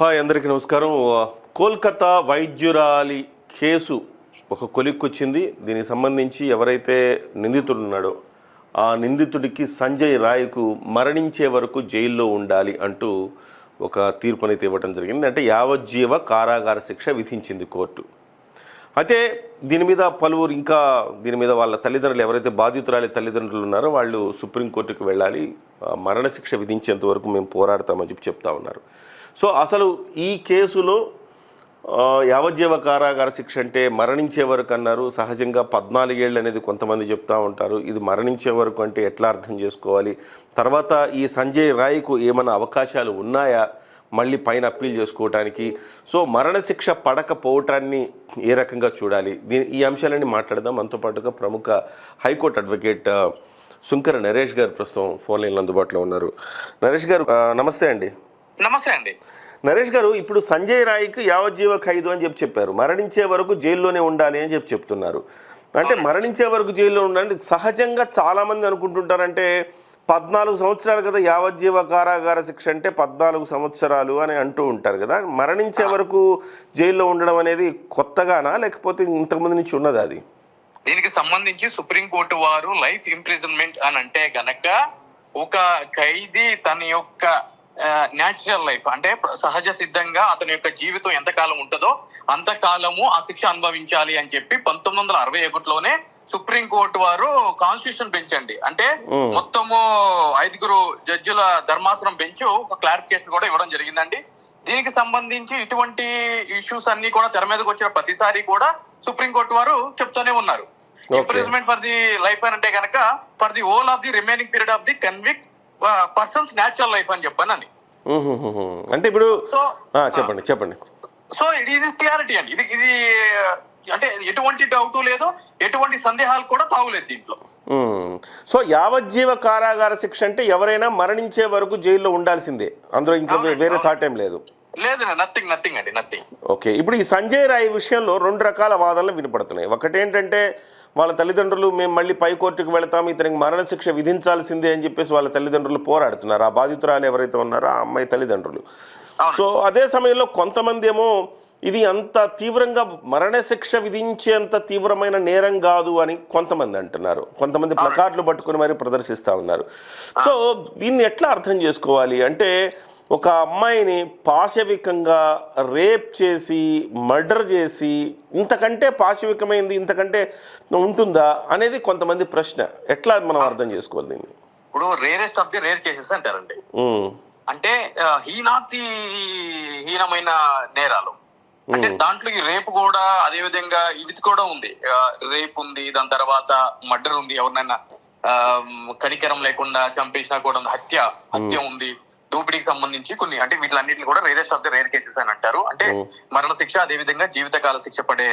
Hi అందరికీ నమస్కారం. Kolkata వైద్యురాలి case ఒక కొలిక్కొచ్చింది. దీనికి సంబంధించి ఎవరైతే నిందితుడు ఉన్నాడో ఆ నిందితుడికి సంజయ్ రాయ్కు మరణించే వరకు జైల్లో ఉండాలి అంటూ ఒక తీర్పునైతే ఇవ్వడం జరిగింది. అంటే యావజ్జీవ కారాగార శిక్ష విధించింది కోర్టు. అయితే దీని మీద పలువురు ఇంకా దీని మీద వాళ్ళ తల్లిదండ్రులు ఎవరైతే బాధితురాలి తల్లిదండ్రులు ఉన్నారో వాళ్ళు సుప్రీంకోర్టుకు వెళ్ళాలి. మరణశిక్ష విధించేంత వరకు మేము పోరాడతామని చెప్పి చెప్తా ఉన్నారు. సో అసలు ఈ కేసులో యావజ్జీవ కారాగార శిక్ష అంటే మరణించే వరకు అన్నారు. సహజంగా పద్నాలుగేళ్ళు అనేది కొంతమంది చెప్తా ఉంటారు. ఇది మరణించే వరకు అంటే ఎట్లా అర్థం చేసుకోవాలి? తర్వాత ఈ సంజయ్ రాయ్కు ఏమైనా అవకాశాలు ఉన్నాయా? మళ్ళీ పైన అప్పీల్ చేసుకోవటానికి. సో మరణశిక్ష పడకపోవటాన్ని ఏ రకంగా చూడాలి? దీని ఈ అంశాలన్నీ మాట్లాడదాం. మనతో పాటుగా ప్రముఖ high court advocate Sunkara Sunkara Naresh గారు ప్రస్తుతం ఫోన్ లైన్లో అందుబాటులో ఉన్నారు. నరేష్ గారు నమస్తే అండి. నమస్తే అండి. నరేష్ గారు ఇప్పుడు సంజయ్ రాయ్కి యావజ్జీవ ఖైదు అని చెప్పి చెప్పారు. మరణించే వరకు జైల్లోనే ఉండాలి అని చెప్పి చెప్తున్నారు. అంటే మరణించే వరకు జైల్లో ఉండాలి. సహజంగా చాలామంది అనుకుంటుంటారంటే పద్నాలుగు సంవత్సరాలు కదా యావజ్జీవ కారాగార శిక్ష అంటే పద్నాలుగు సంవత్సరాలు అని అంటూ ఉంటారు కదా. మరణించే వరకు జైల్లో ఉండడం అనేది కొత్తగానా? లేకపోతే ఇంతకుముందు నుంచి ఉన్నదా అది? దీనికి సంబంధించి సుప్రీంకోర్టు వారు లైఫ్ ఇంప్రిజన్మెంట్ అని అంటే గనక ఒక ఖైదీ తన యొక్క న్యాచురల్ లైఫ్ అంటే సహజ సిద్ధంగా అతని యొక్క జీవితం ఎంతకాలం ఉంటుందో అంతకాలము ఆ శిక్ష అనుభవించాలి అని చెప్పి పంతొమ్మిది వందల అరవై ఒకటిలోనే సుప్రీంకోర్టు వారు కాన్స్టిట్యూషన్ పెంచండి అంటే. మొత్తము ఐదుగురు జడ్జిల ధర్మాసనం బెంచ్ ఒక క్లారిఫికేషన్ కూడా ఇవ్వడం జరిగిందండి దీనికి సంబంధించి ఇటువంటి ఇష్యూస్ అన్ని కూడా తెర మీదకి వచ్చిన ప్రతిసారి కూడా సుప్రీంకోర్టు వారు చెప్తూనే ఉన్నారు. ఇంప్రిజ్మెంట్ ఫర్ ది లైఫ్ అని అంటే కనుక for the whole of the remaining period of the convict persons natural life అని చెప్పానని ఉహుహుహు. అంటే ఇప్పుడు చెప్పండి చెప్పండి. సో ఇది ఇది క్లారిటీ అండి. ఇది ఇది అంటే ఎటువంటి డౌట్ లేదు ఎటువంటి సందేహాలు కూడా తావులేదు దీంట్లో. సో యావజ్జీవ కారాగార శిక్ష అంటే ఎవరైనా మరణించే వరకు జైల్లో ఉండాల్సిందే. అందులో ఇంకా వేరే. థాట్ ఏం లేదు. లేదు నథింగ్ నథింగ్ అండి నథింగ్ ఓకే ఇప్పుడు ఈ సంజయ్ రాయ్ విషయంలో రెండు రకాల వాదనలు వినపడుతున్నాయి. ఒకటేంటంటే వాళ్ళ తల్లిదండ్రులు మేము మళ్ళీ పై కోర్టుకు వెళతాం ఇతనికి మరణశిక్ష విధించాల్సిందే అని చెప్పేసి వాళ్ళ తల్లిదండ్రులు పోరాడుతున్నారు. ఆ బాధితురాలు ఎవరైతే ఉన్నారో ఆ అమ్మాయి తల్లిదండ్రులు. సో అదే సమయంలో కొంతమంది ఏమో ఇది అంత తీవ్రంగా మరణశిక్ష విధించేంత తీవ్రమైన నేరం కాదు అని కొంతమంది అంటున్నారు. కొంతమంది ప్లకార్డులు పట్టుకుని మరి ప్రదర్శిస్తా ఉన్నారు. సో దీన్ని ఎట్లా అర్థం చేసుకోవాలి? అంటే ఒక అమ్మాయిని పాశవికంగా రేప్ చేసి మర్డర్ చేసి ఇంతకంటే పాశవికమైంది ఇంతకంటే ఉంటుందా అనేది కొంతమంది ప్రశ్న. ఎట్లా మనం అర్థం చేసుకోవాలి దీన్ని? ఇప్పుడు rarest of the rare cases అంటారండి. అంటే హీనాతి హీనమైన నేరాలు. అంటే దాంట్లో ఈ రేపు కూడా అదే విధంగా ఇది కూడా ఉంది. రేప్ ఉంది దాని తర్వాత మర్డర్ ఉంది ఎవరినైనా కనికరం లేకుండా చంపేసినా కూడా ఉంది. హత్య హత్య ఉంది. దోపిడీకి సంబంధించి కొన్ని అంటే వీటిలన్నిటిని కూడా rarest of the rare cases అని అంటారు. అంటే మరణ శిక్ష అదే విధంగా జీవితకాల శిక్ష పడే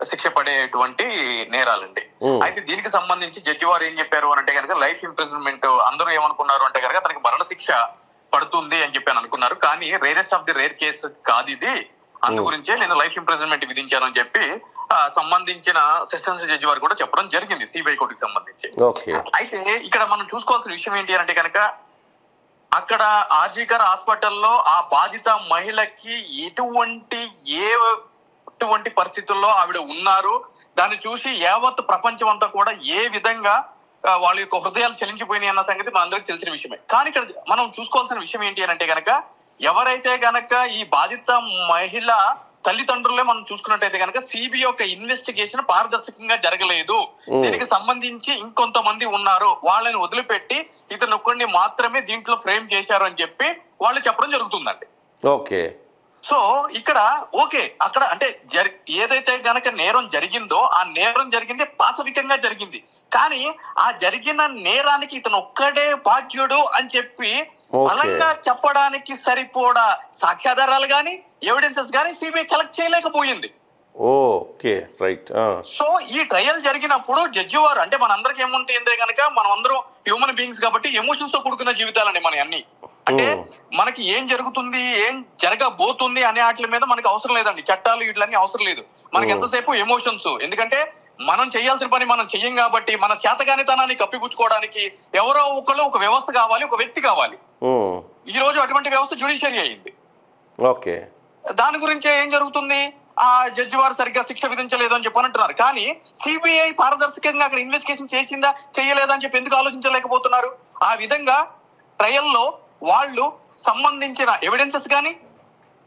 శిక్ష పడేటువంటి నేరాలండి. అయితే దీనికి సంబంధించి జడ్జి వారు ఏం చెప్పారు అని అంటే కనుక లైఫ్ ఇంప్రిజన్మెంట్ అందరూ ఏమనుకున్నారు అంటే కనుక తనకి మరణ శిక్ష పడుతుంది అని చెప్పి అని అనుకున్నారు. కానీ rarest of the rare case కాదు ఇది. అందు గురించే నేను లైఫ్ ఇంప్రిజన్మెంట్ విధించాను అని చెప్పి సంబంధించిన సెషన్స్ జడ్జి వారు కూడా చెప్పడం జరిగింది సిబిఐ కోర్టుకి సంబంధించి. అయితే ఇక్కడ మనం చూసుకోవాల్సిన విషయం ఏంటి అంటే కనుక అక్కడ ఆర్జీకర్ హాస్పిటల్లో ఆ బాధిత మహిళకి ఎటువంటి ఏ ఎటువంటి పరిస్థితుల్లో ఆవిడ ఉన్నారు దాన్ని చూసి యావత్ ప్రపంచం అంతా కూడా ఏ విధంగా వాళ్ళ యొక్క హృదయాలు చెలించిపోయినాయి అన్న సంగతి మనందరికి తెలిసిన విషయమే. కానీ ఇక్కడ మనం చూసుకోవాల్సిన విషయం ఏంటి అని అంటే గనక ఎవరైతే గనక ఈ బాధిత మహిళ తల్లిదండ్రులే మనం చూసుకున్నట్టయితే కనుక సిబిఐ యొక్క ఇన్వెస్టిగేషన్ పారదర్శకంగా జరగలేదు. దీనికి సంబంధించి ఇంకొంతమంది ఉన్నారు వాళ్ళని వదిలిపెట్టి ఇతను ఒక్కడిని మాత్రమే దీంట్లో ఫ్రేమ్ చేశారు అని చెప్పి వాళ్ళు చెప్పడం జరుగుతుందండి ఓకే సో ఇక్కడ ఓకే అక్కడ అంటే జరి ఏదైతే గనక నేరం జరిగిందో ఆ నేరం జరిగింది పాశవికంగా జరిగింది కానీ ఆ జరిగిన నేరానికి ఇతను ఒక్కడే బాధ్యుడు అని చెప్పి. బలంగా చెప్పడానికి సరిపోడా సాక్ష్యాధారాలు గాని ఎవిడెన్సెస్ గాని సిబిఐ కలెక్ట్ చేయలేకపోయింది. ఓకే రైట్ సో ఈ ట్రయల్ జరిగినప్పుడు జడ్జి వారు అంటే మనందరికి ఏముంటుంది కనుక మనం అందరం హ్యూమన్ బీయింగ్స్ కాబట్టి ఎమోషన్స్తో కూడుకున్న జీవితాలండి మన అన్ని. అంటే Hmm. మనకి ఏం జరుగుతుంది ఏం జరగబోతుంది అనే వాటి మీద మనకి అవసరం లేదండి. చట్టాలు వీటిలన్నీ అవసరం లేదు. మనకి Hmm. ఎంతసేపు ఎమోషన్స్ ఎందుకంటే మనం చేయాల్సిన పని మనం చెయ్యం కాబట్టి మన చేతగానితనాన్ని కప్పిపుచ్చుకోవడానికి ఎవరో ఒకళ్ళు ఒక వ్యవస్థ కావాలి ఒక వ్యక్తి కావాలి. ఈ రోజు అటువంటి వ్యవస్థ జ్యుడిషియరీ అయింది. ఓకే. దాని గురించి ఏం జరుగుతుంది? ఆ జడ్జి వారు సరిగ్గా శిక్ష విధించలేదు అని చెప్పి అంటున్నారు. కానీ సిబిఐ పారదర్శకంగా అక్కడ ఇన్వెస్టిగేషన్ చేసిందా చేయలేదా అని చెప్పి ఎందుకు ఆలోచించలేకపోతున్నారు? ఆ విధంగా ట్రయల్లో వాళ్ళు సంబంధించిన ఎవిడెన్సెస్ కానీ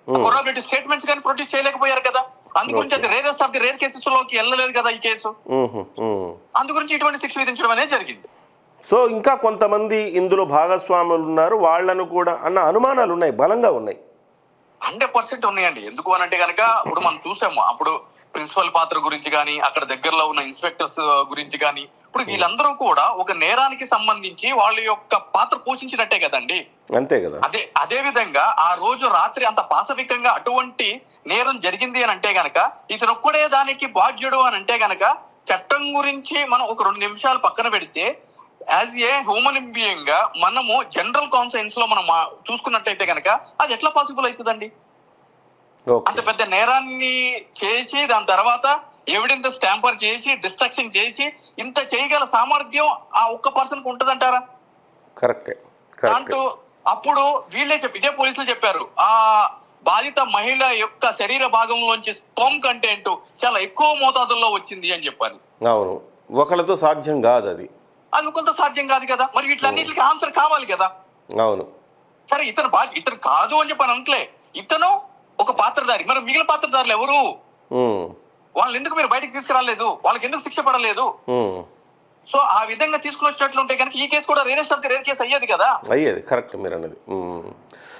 కొరాబరేటివ్ స్టేట్మెంట్స్ కానీ ప్రొడ్యూస్ చేయలేకపోయారు కదా. అందుగురించి అది రేరెస్ట్ ఆఫ్ ది రేర్ కేసెస్లోకి వెళ్ళలేదు కదా ఈ కేసు. మ్హూ, మ్మ్. అందుగురించి ఇటువంటి శిక్ష విధించడం అనేది జరిగింది. సో ఇంకా కొంతమంది ఇందులో భాగస్వాములు ఉన్నారు. వాళ్ళను కూడా అన్న అనుమానాలు ఉన్నాయి బలంగా ఉన్నాయి. హండ్రెడ్ పర్సెంట్ ఉన్నాయండి. ఎందుకు అని అంటే కనుక ఇప్పుడు మనం చూసాము. అప్పుడు ప్రిన్సిపల్ పాత్ర గురించి కానీ అక్కడ దగ్గరలో ఉన్న ఇన్స్పెక్టర్స్ గురించి కానీ ఇప్పుడు వీళ్ళందరూ కూడా ఒక నేరానికి సంబంధించి వాళ్ళ యొక్క పాత్ర పోషించినట్టే కదండి. అంతే కదా. అదే అదే విధంగా ఆ రోజు రాత్రి అంత పాశవికంగా అటువంటి నేరం జరిగింది అని అంటే గనక ఇతను ఒక్కడే దానికి బాధ్యుడు అని అంటే గనక చట్టం గురించి మనం ఒక రెండు నిమిషాలు పక్కన పెడితే యాజ్ ఏ హ్యూమన్ బీయింగ్గా మనము జనరల్ కాన్సెన్స్లో మనం చూసుకున్నట్టయితే గనక అది ఎట్లా పాసిబుల్ అవుతుందండి? అంత పెద్ద నేరాన్ని చేసి దాని తర్వాత ఎవిడెన్స్ ట్యాంపర్ చేసి డిస్ట్రక్షన్ చేసి ఇంత చేయగల సామర్థ్యం ఆ ఒక్క పర్సన్కు ఉంటదంటారా? కరెక్టే దాంట్లో కరెక్టే అప్పుడు వీళ్ళే చెప్పి ఇదే పోలీసులు చెప్పారు. ఆ బాధిత మహిళ యొక్క శరీర భాగంలోంచి స్పోమ్ కంటెంట్ చాలా ఎక్కువ మోతాదుల్లో వచ్చింది అని చెప్పారు అవును. ఒకళ్ళతో సాధ్యం కాదు అది అది కొంత సాధ్యం కాదు కదా. మరి వీటిలన్నిటికీ ఆన్సర్ కావాలి కదా. అవును. సరే ఇతను బా ఇతను కాదు అని చెప్పి అనట్లే. ఇతను ఒక పాత్రధారి. మరి మిగిలిన పాత్రధారులు ఎవరు. వాళ్ళని ఎందుకు మీరు బయటకు తీసుకురాలేదు? వాళ్ళకి ఎందుకు శిక్ష పడలేదు. సో ఆ విధంగా తీసుకుని వచ్చినట్లు ఉంటే కనుక ఈ కేసు కూడా rarest of the rare case అయ్యేది కదా. అయ్యేది. కరెక్ట్ మీరు అన్నది.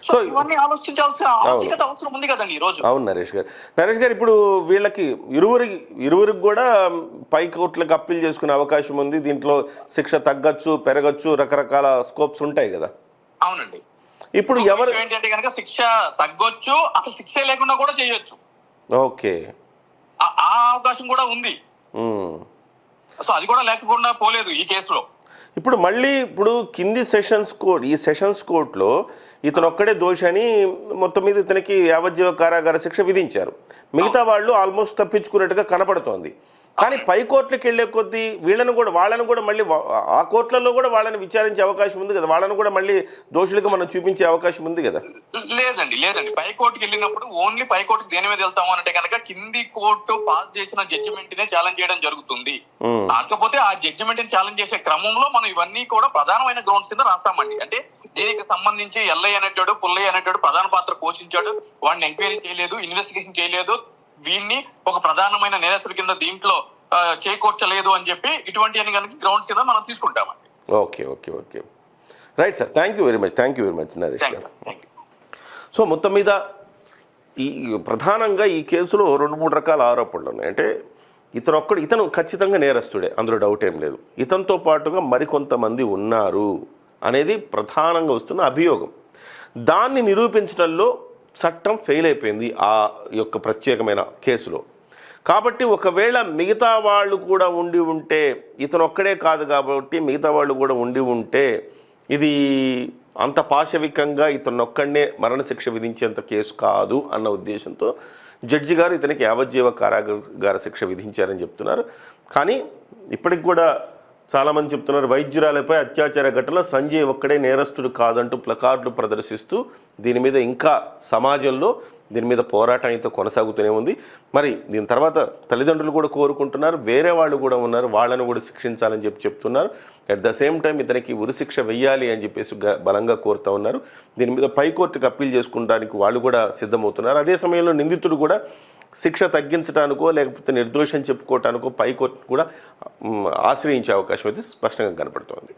సో ఇవన్నీ ఆలోచించాల్సిన ఆవశ్యకత అవసరం ఉంది కదండి ఈ రోజు. అవును నరేష్ గారు. నరేష్ గారు ఇప్పుడు వీళ్ళకి ఇరువురికి ఇరువురికి కూడా పై కోర్టులకు అప్పీల్ చేసుకునే అవకాశం ఉంది. దీంట్లో శిక్ష తగ్గచ్చు పెరగచ్చు రకరకాల స్కోప్స్ ఉంటాయి కదా. అవునండి. ఇప్పుడు ఎవరు ఏంటంటే కనుక శిక్ష తగ్గొచ్చు అసలు శిక్ష లేకుండా కూడా చేయొచ్చు. ఓకే. ఆ- అవకాశం కూడా ఉంది. సో అది కూడా లేకుండా పోలేదు ఈ కేసులో. ఇప్పుడు మళ్ళీ ఇప్పుడు కింది సెషన్స్ కోర్ట్ ఈ సెషన్స్ కోర్టులో ఇతను ఒక్కడే దోషి అని మొత్తం మీద ఇతనికి యావజ్జీవ కారాగార శిక్ష విధించారు. మిగతా వాళ్ళు ఆల్మోస్ట్ తప్పించుకున్నట్టుగా కనపడుతోంది. కానీ పై కోర్టులకు వెళ్ళే కొద్దీ వీళ్ళను కూడా వాళ్ళను కూడా మళ్ళీ ఆ కోర్టులలో కూడా వాళ్ళని విచారించే అవకాశం ఉంది కదా. వాళ్ళను కూడా మళ్ళీ దోషులుగా మనం చూపించే అవకాశం ఉంది కదా. లేదండి లేదండి. పై కోర్టుకి వెళ్ళినప్పుడు ఓన్లీ పై కోర్టుకి దేని మీద వెళ్తాము అంటే కనుక కింది కోర్టు పాస్ చేసిన జడ్జిమెంట్ నే ఛాలెంజ్ చేయడం జరుగుతుంది. కాకపోతే ఆ జడ్జిమెంట్ని ఛాలెంజ్ చేసే క్రమంలో మనం ఇవన్నీ కూడా ప్రధానమైన గ్రౌండ్స్ కింద రాస్తామండి. అంటే దీనికి సంబంధించి ఎల్ఐ అనేటాడు పుల్లయ్య అనేటాడు ప్రధాన పాత్ర పోషించాడు వాడిని ఎంక్వైరీ చేయలేదు ఇన్వెస్టిగేషన్ చేయలేదు వీడిని ఒక ప్రధానమైన నేరస్తుడి కింద దీంట్లో చేకూర్చలేదు అని చెప్పి ఇటువంటి అని కనుక గ్రౌండ్స్ కింద మనం తీసుకుంటామండి. Okay okay okay. Right sir thank you very much thank you very much Naresh garu. So మొత్తం మీద ఈ ప్రధానంగా ఈ కేసులో రెండు మూడు రకాల ఆరోపణలు ఉన్నాయి. అంటే ఇతను ఒక్కడు ఇతను ఖచ్చితంగా నేరస్తుడే అందులో డౌట్ ఏం లేదు. ఇతనితో పాటుగా మరికొంతమంది ఉన్నారు అనేది ప్రధానంగా వస్తున్న అభియోగం. దాన్ని నిరూపించడంలో చట్టం ఫెయిల్ అయిపోయింది ఆ యొక్క ప్రత్యేకమైన కేసులో. కాబట్టి ఒకవేళ మిగతా వాళ్ళు కూడా ఉండి ఉంటే ఇతను ఒక్కడే కాదు కాబట్టి మిగతా వాళ్ళు కూడా ఉండి ఉంటే ఇది అంత పాశవికంగా ఇతను ఒక్కడనే మరణశిక్ష విధించేంత కేసు కాదు అన్న ఉద్దేశంతో జడ్జి గారు ఇతనికి యావజ్జీవ కారాగార శిక్ష విధించారని చెప్తున్నారు. కానీ ఇప్పటికి కూడా చాలామంది చెప్తున్నారు వైద్యురాలపై అత్యాచార ఘటనలో సంజయ్ ఒక్కడే నేరస్తుడు కాదంటూ ప్లకార్డులు ప్రదర్శిస్తూ దీని మీద ఇంకా సమాజంలో దీని మీద పోరాటం అయితే కొనసాగుతూనే ఉంది. మరి దీని తర్వాత తల్లిదండ్రులు కూడా కోరుకుంటున్నారు వేరే వాళ్ళు కూడా ఉన్నారు వాళ్ళను కూడా శిక్షించాలని చెప్పి చెప్తున్నారు. అట్ ద సేమ్ టైం ఇతనికి ఉరిశిక్ష వెయ్యాలి అని చెప్పేసి బలంగా కోరుతూ ఉన్నారు. దీని మీద పైకోర్టుకు అప్పీల్ చేసుకుంటానికి వాళ్ళు కూడా సిద్ధమవుతున్నారు. అదే సమయంలో నిందితుడు కూడా శిక్ష తగ్గించడానికో లేకపోతే నిర్దోషం చెప్పుకోవటానికో పైకోర్టును కూడా ఆశ్రయించే అవకాశం అయితే స్పష్టంగా కనపడుతోంది.